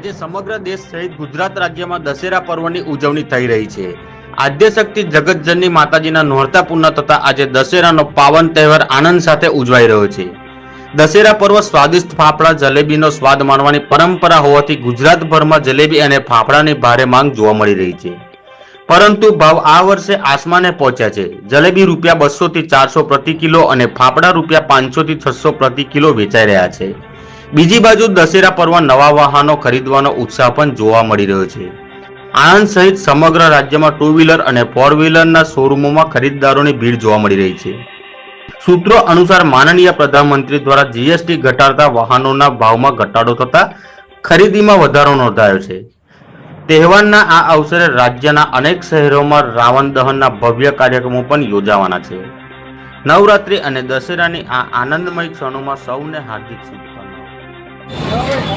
આજે સમગ્ર દેશ સહિત ગુજરાત રાજ્યમાં દશેરા પર્વની ઉજવણી થઈ રહી છે. આદ્યશક્તિ જગતજનની માતાજીના નોરતા પૂર્ણ થતા આજે દશેરાનો પાવન તહેવાર આનંદ સાથે ઉજવાઈ રહ્યો છે. દશેરા પર્વ સ્વાદિષ્ટ ફાફડા, જલેબીનો સ્વાદ માણવાની પરંપરા હોવાથી ગુજરાતભરમાં જલેબી અને ફાફડાની ભારે માંગ જોવા મળી રહી છે. પરંતુ ભાવ આ વર્ષે આસમાને પહોંચ્યા છે. જલેબી રૂપિયા બસો થી ચારસો પ્રતિ કિલો અને ફાફડા રૂપિયા પાંચસો થી છસો પ્રતિ કિલો વેચાઈ રહ્યા છે. બીજી બાજુ દશેરા પર્વ નવા વાહનો ખરીદવાનો ઉત્સાહ પણ જોવા મળી રહ્યો છે. આણંદ સહિત સમગ્ર રાજ્યમાં ટુ વ્હીલર અને ફોર વ્હીલરના શોરૂમોમાં ખરીદદારોની ભીડ જોવા મળી રહી છે. સૂત્રો અનુસાર માનનીય પ્રધાનમંત્રી દ્વારા જીએસટી ઘટાડતા વાહનોના ભાવમાં ઘટાડો થતા ખરીદીમાં વધારો નોંધાયો છે. તહેવારના આ અવસરે રાજ્યના અનેક શહેરોમાં રાવણ દહનના ભવ્ય કાર્યક્રમો પણ યોજાવાના છે. નવરાત્રી અને દશેરાની આ આનંદમય ક્ષણોમાં સૌને હાર્દિક શુભેચ્છા Cover.